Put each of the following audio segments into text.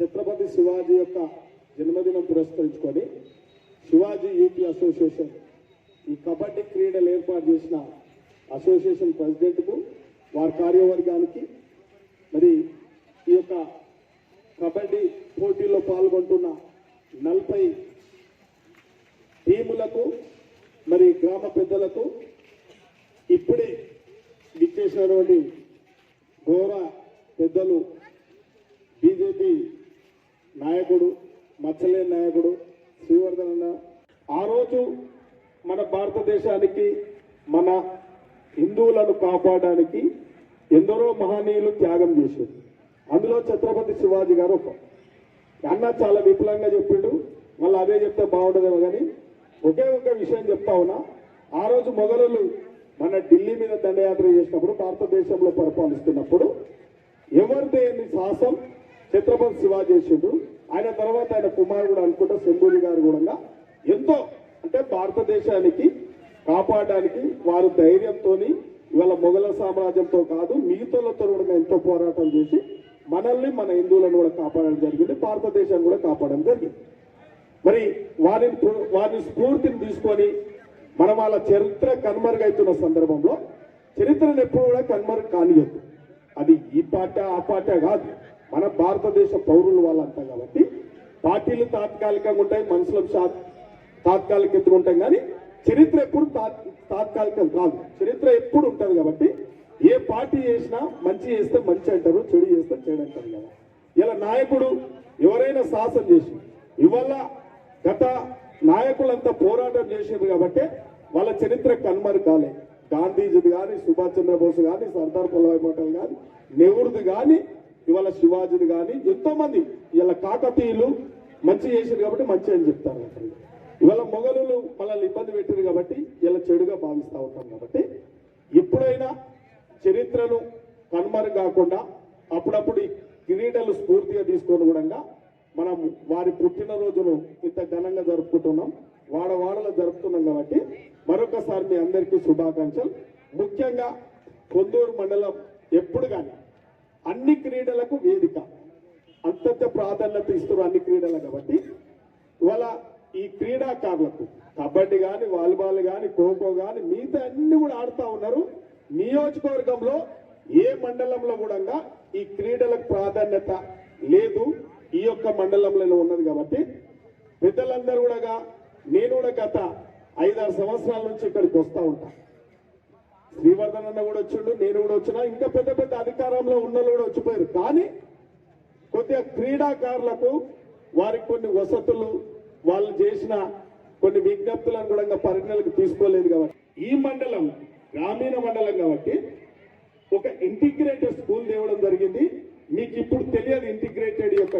ఛత్రపతి శివాజీ యొక్క జన్మదినం పురస్కరించుకొని శివాజీ యూపీ అసోసియేషన్ ఈ కబడ్డీ క్రీడలు ఏర్పాటు చేసిన అసోసియేషన్ ప్రెసిడెంట్కు వారి కార్యవర్గానికి మరి ఈ యొక్క కబడ్డీ పోటీలో పాల్గొంటున్న నలభై టీములకు మరి గ్రామ పెద్దలకు ఇప్పుడే విచ్చేసినటువంటి ఘోర పెద్దలు బీజేపీ నాయకుడు మచ్చలేని నాయకుడు శ్రీవర్ధన్ అన్న. ఆ రోజు మన భారతదేశానికి మన హిందువులను కాపాడడానికి ఎందరో మహనీయులు త్యాగం చేశారు. అందులో ఛత్రపతి శివాజీ గారు ఒక అన్న చాలా విపులంగా చెప్పిండు. మళ్ళీ అదే చెప్తే బాగుండదేమో కానీ ఒకే ఒక విషయం చెప్తా ఉన్నా. ఆ రోజు మొఘలులు మన ఢిల్లీ మీద దండయాత్ర చేసినప్పుడు భారతదేశంలో పరిపాలిస్తున్నప్పుడు ఎవరు దేని సాహసం? ఛత్రపతి శివాజీ చేసిండు. ఆయన తర్వాత ఆయన కుమారుడు అనుకుంటా శంభూరి గారు కూడా. ఎంతో అంటే భారతదేశానికి కాపాడడానికి వారు ధైర్యంతో ఇవాళ మొఘల సామ్రాజ్యంతో కాదు మిగతాలతో కూడా ఎంతో పోరాటం చేసి మనల్ని మన హిందువులను కూడా కాపాడడం జరిగింది భారతదేశాన్ని కూడా కాపాడడం జరిగింది. మరి వారిని వారిని స్ఫూర్తిని తీసుకొని మనం వాళ్ళ చరిత్ర కనుమరుగైతున్న సందర్భంలో చరిత్రను ఎప్పుడు కూడా కనుమరుగు కానియద్దు. అది ఈ పాట ఆ పాట కాదు. మన భారతదేశ పౌరులు వాళ్ళంతా కాబట్టి పార్టీలు తాత్కాలికంగా ఉంటాయి మనుషులకు తాత్కాలిక ఎత్తుకుంటాం కానీ చరిత్ర ఎప్పుడు తాత్కాలికం కాదు. చరిత్ర ఎప్పుడు ఉంటుంది కాబట్టి ఏ పార్టీ చేసినా మంచి చేస్తే మంచి అంటారు చెడు చేస్తే చెడు అంటారు కదా. ఇలా నాయకుడు ఎవరైనా సాహసం చేసి ఇవాళ గత నాయకులంతా పోరాటం చేసిండ్రు కాబట్టి వాళ్ళ చరిత్ర కనుమరు కాలే. గాంధీజీది కానీ సుభాష్ చంద్రబోస్ కానీ సర్దార్ వల్లభాయ్ పటేల్ కానీ నెహ్రూది కానీ ఇవాళ శివాజీది కానీ ఎంతో మంది ఇలా కాకతీయులు మంచి చేసిండ్రు కాబట్టి మంచి అని చెప్తారు ఇవాళ మొఘలులు మనల్ని ఇబ్బంది పెట్టారు కాబట్టి ఇలా చెడుగా భావిస్తూ ఉంటాం కాబట్టి ఎప్పుడైనా చరిత్రను కనుమరు కాకుండా అప్పుడప్పుడు క్రీడలు స్ఫూర్తిగా తీసుకొని కూడా మనం వారి పుట్టినరోజును ఇంత ఘనంగా జరుపుకుంటున్నాం వాడవాడలో జరుపుతున్నాం కాబట్టి మరొకసారి మీ అందరికీ శుభాకాంక్షలు. ముఖ్యంగా కొందూరు మండలం ఎప్పుడు కానీ అన్ని క్రీడలకు వేదిక. అంతంత ప్రాధాన్యత ఇస్తున్నారు అన్ని క్రీడలు కాబట్టి ఇవాళ ఈ క్రీడాకారులకు కబడ్డీ కానీ వాలీబాల్ కానీ ఖోఖో కానీ మిగతా అన్ని కూడా ఆడుతూ ఉన్నారు. నియోజకవర్గంలో ఏ మండలంలో కూడా ఈ క్రీడలకు ప్రాధాన్యత లేదు. ఈ యొక్క మండలంలో ఉన్నది కాబట్టి పెద్దలందరూ కూడా నేను కూడా గత ఐదారు సంవత్సరాల నుంచి ఇక్కడికి వస్తూ ఉంటాను శ్రీవర్ధన్ అన్న కూడా వచ్చిండు నేను కూడా వచ్చినా. ఇంకా పెద్ద పెద్ద అధికారంలో ఉన్న వాళ్ళు కూడా వచ్చిపోయారు. కానీ కొద్దిగా క్రీడాకారులకు వారికి కొన్ని వసతులు వాళ్ళు చేసిన కొన్ని విజ్ఞప్తులను కూడా పరిగణలకు తీసుకోలేదు కాబట్టి. ఈ మండలం గ్రామీణ మండలం కాబట్టి ఒక ఇంటిగ్రేటెడ్ స్కూల్ తేవడం జరిగింది. మీకు ఇప్పుడు తెలియదు ఇంటిగ్రేటెడ్ యొక్క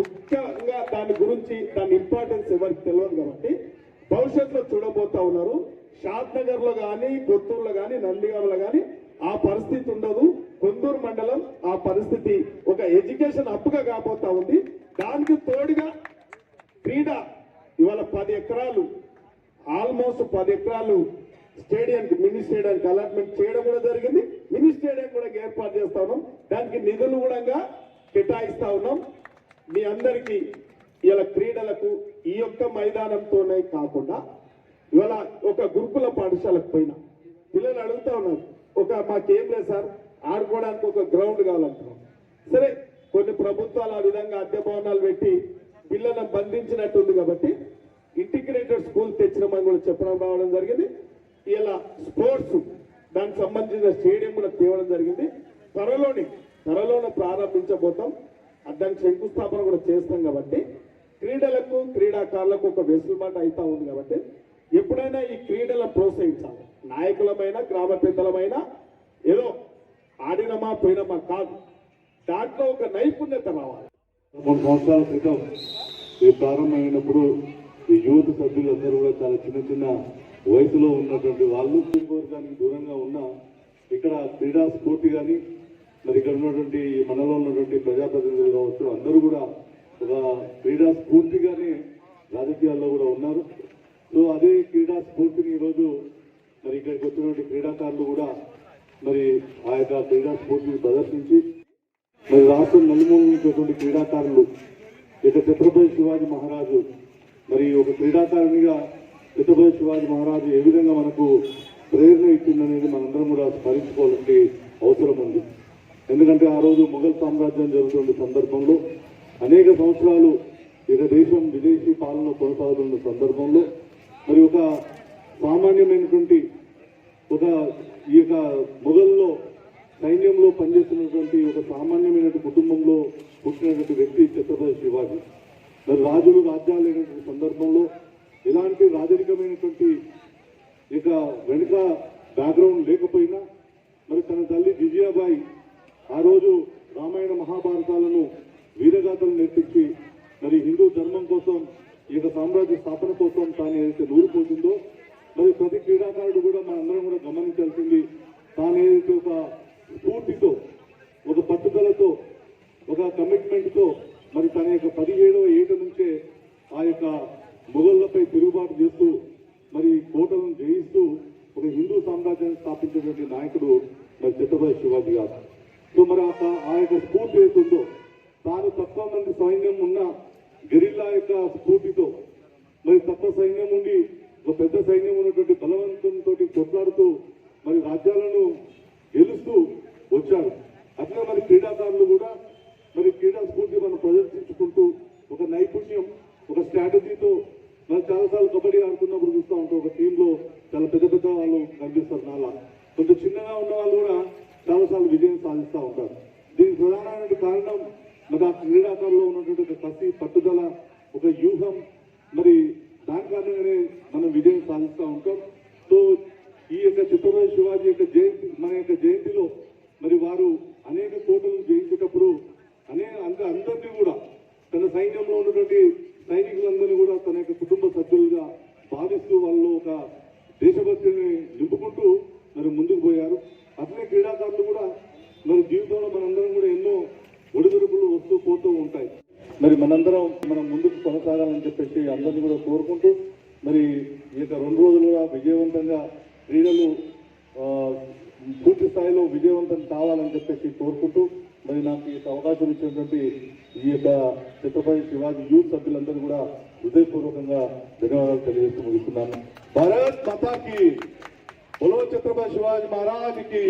ముఖ్యంగా దాని గురించి దాని ఇంపార్టెన్స్ ఎవరికి తెలియదు కాబట్టి భవిష్యత్తులో చూడబోతా ఉన్నారు. షాద్ నగర్లో కానీ కొత్తూరులో కానీ నందిగామలో కానీ ఆ పరిస్థితి ఉండదు. కొందూరు మండలం ఆ పరిస్థితి ఒక ఎడ్యుకేషన్ అప్పుగా కాబోతా ఉంది. దానికి తోడుగా క్రీడ ఇవాళ పది ఎకరాలు ఆల్మోస్ట్ పది ఎకరాలు స్టేడియానికి మినీ స్టేడియానికి అలాట్మెంట్ చేయడం కూడా జరిగింది. మినీ స్టేడియం కూడా ఏర్పాటు చేస్తా ఉన్నాం. దానికి నిధులు కూడా కేటాయిస్తా ఉన్నాం. మీ అందరికీ ఇలా క్రీడలకు ఈ యొక్క మైదానంతోనే కాకుండా ఇవాళ ఒక గురుకుల పాఠశాలకు పోయినా. పిల్లలు అడుగుతా ఉన్నారు ఒక మాకేం లేదు సార్ ఆడుకోవడానికి ఒక గ్రౌండ్ కావాలంటున్నాం సరే కొన్ని ప్రభుత్వాలు ఆ విధంగా అద్దె భవనాలు పెట్టి పిల్లలను బంధించినట్టుంది కాబట్టి ఇంటిగ్రేటెడ్ స్కూల్ తెచ్చినామని కూడా చెప్పడం రావడం జరిగింది. ఇలా స్పోర్ట్స్ దానికి సంబంధించిన స్టేడియం కూడా తేవడం జరిగింది. త్వరలోనే త్వరలోనే ప్రారంభించబోతాం. దానికి శంకుస్థాపన కూడా చేస్తాం కాబట్టి క్రీడలకు క్రీడాకారులకు ఒక వెసులుబాటు అవుతా ఉంది కాబట్టి ఎప్పుడైనా ఈ క్రీడలను ప్రోత్సహించాలి. నాయకులమైన గ్రామ పెద్దలమైన ఏదో ఆడినమా పోయినమా కాదు. దాంట్లో ఒక నైపుణ్యత రావాలి. మూడు సంవత్సరాల క్రితం ఇది ప్రారంభమైనప్పుడు ఈ యూత్ సభ్యులందరూ కూడా చాలా చిన్న చిన్న వయసులో ఉన్నటువంటి వాళ్ళు వర్గానికి దూరంగా ఉన్న ఇక్కడ క్రీడా స్ఫూర్తి కానీ మరి ఇక్కడ ఉన్నటువంటి ఈ మండలంలో ఉన్నటువంటి ప్రజాప్రతినిధులు కావచ్చు అందరూ కూడా ఒక క్రీడా స్ఫూర్తిగానే రాజకీయాల్లో కూడా ఉన్నారు. సో అదే క్రీడా స్ఫూర్తిని ఈరోజు మరి ఇక్కడికి వచ్చినటువంటి క్రీడాకారులు కూడా మరి ఆ యొక్క క్రీడా స్ఫూర్తిని ప్రదర్శించి మరి రాష్ట్రం నలుమూల నుంచేటువంటి క్రీడాకారులు ఇక ఛత్రపతి శివాజీ మహారాజు మరి ఒక క్రీడాకారునిగా ఛత్రపతి శివాజీ మహారాజు ఏ విధంగా మనకు ప్రేరణ ఇచ్చిందనేది మనందరం కూడా స్మరించుకోవాలంటే అవసరం ఉంది. ఎందుకంటే ఆ రోజు మొఘల్ సామ్రాజ్యం జరుగుతున్న సందర్భంలో అనేక సంవత్సరాలు ఇక దేశం విదేశీ పాలన కొనసాగుతున్న సందర్భంలో మరి ఒక సామాన్యమైనటువంటి ఒక ఈ యొక్క మొఘల్లో సైన్యంలో పనిచేస్తున్నటువంటి ఒక సామాన్యమైన కుటుంబంలో పుట్టినటువంటి వ్యక్తి ఛత్రపతి శివాజీ. మరి రాజులు రాజ్యాలు లేనటువంటి సందర్భంలో ఎలాంటి రాజరికమైనటువంటి ఇక వెనుక బ్యాక్గ్రౌండ్ లేకపోయినా మరి తన తల్లి విజయాబాయి ఆ రోజు రామాయణ మహాభారతాలను వీరగాథలు నేర్పించి మరి హిందూ ధర్మం కోసం ఈ యొక్క సామ్రాజ్య స్థాపన కోసం తాను ఏదైతే నూరిపోతుందో మరి ప్రతి క్రీడాకారుడు కూడా మనందరం కూడా గమనించాల్సింది తాను ఏదైతే ఒక స్ఫూర్తితో ఒక పట్టుదలతో ఒక కమిట్మెంట్తో మరి తన యొక్క పదిహేడవ ఏట నుంచే ఆ యొక్క మొఘళ్ళపై తిరుగుబాటు చేస్తూ మరి కోటలను జయిస్తూ ఒక హిందూ సామ్రాజ్యాన్ని స్థాపించినటువంటి నాయకుడు మరి ఛత్రపతి శివాజీ గారు. సో మరి ఆ ఆ యొక్క స్ఫూర్తి ఏతుందో తాను తక్కువ మంది సైన్యం ఉన్న గెరిల్లా యొక్క స్ఫూర్తితో మరి తక్కువ సైన్యం ఉండి ఒక పెద్ద సైన్యం ఉన్నటువంటి బలవంతంతో కొట్లాడుతూ మరి రాజ్యాలను గెలుస్తూ వచ్చారు. అట్లా మరి క్రీడాకారులు కూడా మరి క్రీడా స్ఫూర్తి మనం ప్రదర్శించుకుంటూ ఒక నైపుణ్యం ఒక స్ట్రాటజీతో మరి చాలాసార్లు కబడ్డీ ఆడుతున్నప్పుడు చూస్తూ ఉంటాం. ఒక టీంలో చాలా పెద్ద పెద్ద వాళ్ళు కనిపిస్తారు నాలా. కొంచెం చిన్నగా ఉన్న వాళ్ళు కూడా చాలాసార్లు విజయం సాధిస్తూ ఉంటారు. దీనికి ప్రధానమైన కారణం మరి ఆ క్రీడాకారులో ఉన్నటువంటి ఒక కసి పట్టుదల ఒక వ్యూహం మరి దాని కారణంగానే మనం విజయం సాధిస్తూ ఉంటాం. సో ఈ యొక్క చిత్తూరు శివాజీ యొక్క జయంతి మన యొక్క జయంతిలో మరి వారు అనేక కోటలను జయించేటప్పుడు అనేక అంద అందరినీ కూడా తన సైన్యంలో ఉన్నటువంటి సైనికులందరినీ కూడా తన యొక్క కుటుంబ సభ్యులుగా భావిస్తూ వాళ్ళు ఒక దేశభక్తిని నింపుకుంటూ మరి ముందుకు పోయారు అట్లే క్రీడాకారులు కూడా మరి జీవితంలో మనందరం కూడా ఎన్నో ఒడిదుడుకులు వస్తూ ఉంటాయి. మరి మనందరం మనం ముందుకు కొనసాగాలని చెప్పేసి అందరినీ కూడా కోరుకుంటూ మరి ఈ రెండు రోజులుగా విజయవంతంగా క్రీడలు పూర్తి స్థాయిలో విజయవంతం కావాలని చెప్పేసి కోరుకుంటూ మరి నాకు ఈ అవకాశం ఇచ్చినటువంటి ఈ యొక్క ఛత్రపతి శివాజీ యూత్ సభ్యులందరూ కూడా హృదయపూర్వకంగా ధన్యవాదాలు తెలియజేస్తూ ముగిస్తున్నాను. భారత్ మాతాకి. బలో ఛత్రపతి శివాజీ మహారాజ్కి